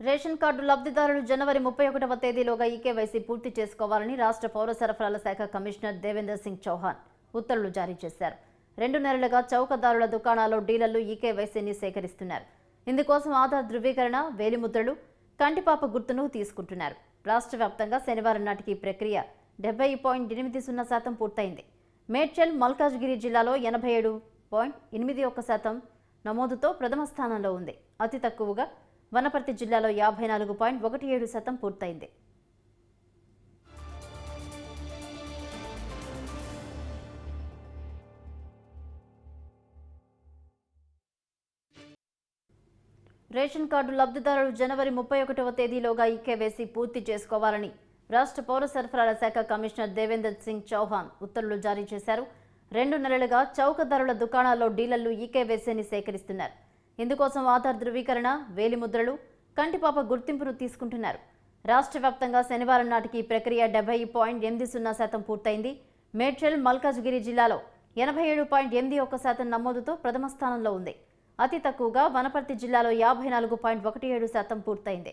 Ration card లబ్ధిదారులు జనవరి ముప్పై ఒకటవ తేదీలోగా ఈకేవైసీ పూర్తి చేసుకోవాలని రాష్ట్ర పౌర సరఫరాల శాఖ కమిషనర్ దేవేందర్ సింగ్ చౌహాన్ ఉత్తర్వులు జారీ చేశారు. రెండు నెలలుగా చౌకదారుల దుకాణాల్లో డీలర్లు ఈకేవైసీని సేకరిస్తున్నారు. ఇందుకోసం ఆధార్ ధృవీకరణ వేలిముద్రలు కంటిపాప గుర్తును తీసుకుంటున్నారు. రాష్ట్ర వ్యాప్తంగా శనివారం నాటికి ఈ ప్రక్రియ డెబ్బై పాయింట్ ఎనిమిది సున్నా శాతం పూర్తయింది. మేడ్చల్ మల్కాజ్గిరి జిల్లాలో ఎనభై ఏడు పాయింట్ ఎనిమిది ఒక్క శాతం నమోదుతో ప్రథమ స్థానంలో ఉంది. అతి తక్కువగా వనపర్తి జిల్లాలో యాభై నాలుగు పాయింట్ ఒకటి ఏడు శాతం పూర్తయింది. రేషన్ కార్డు లబ్ధిదారులు జనవరి ముప్పై ఒకటవ తేదీలోగా ఈకేవేసి పూర్తి చేసుకోవాలని రాష్ట్ర పౌర సరఫరాల శాఖ కమిషనర్ దేవేందర్ సింగ్ చౌహాన్ ఉత్తర్వులు జారీ చేశారు. రెండు నెలలుగా చౌక ధరల దుకాణాల్లో డీలర్లు ఈకేవేసీని సేకరిస్తున్నారు. ఇందుకోసం ఆధార్ ధృవీకరణ వేలిముద్రలు కంటిపాప గుర్తింపును తీసుకుంటున్నారు. రాష్ట్ర వ్యాప్తంగా శనివారం నాటికి ఈ ప్రక్రియ డెబ్బై పాయింట్ ఎనిమిది సున్నా శాతం పూర్తయింది. మేడ్చల్ మల్కాజ్గిరి జిల్లాలో ఎనభై ఏడు పాయింట్ ఎనిమిది ఒక్క శాతం నమోదుతో ప్రథమ స్థానంలో ఉంది. అతి తక్కువగా వనపర్తి జిల్లాలో యాభై నాలుగు పాయింట్ ఒకటి ఏడు శాతం పూర్తయింది.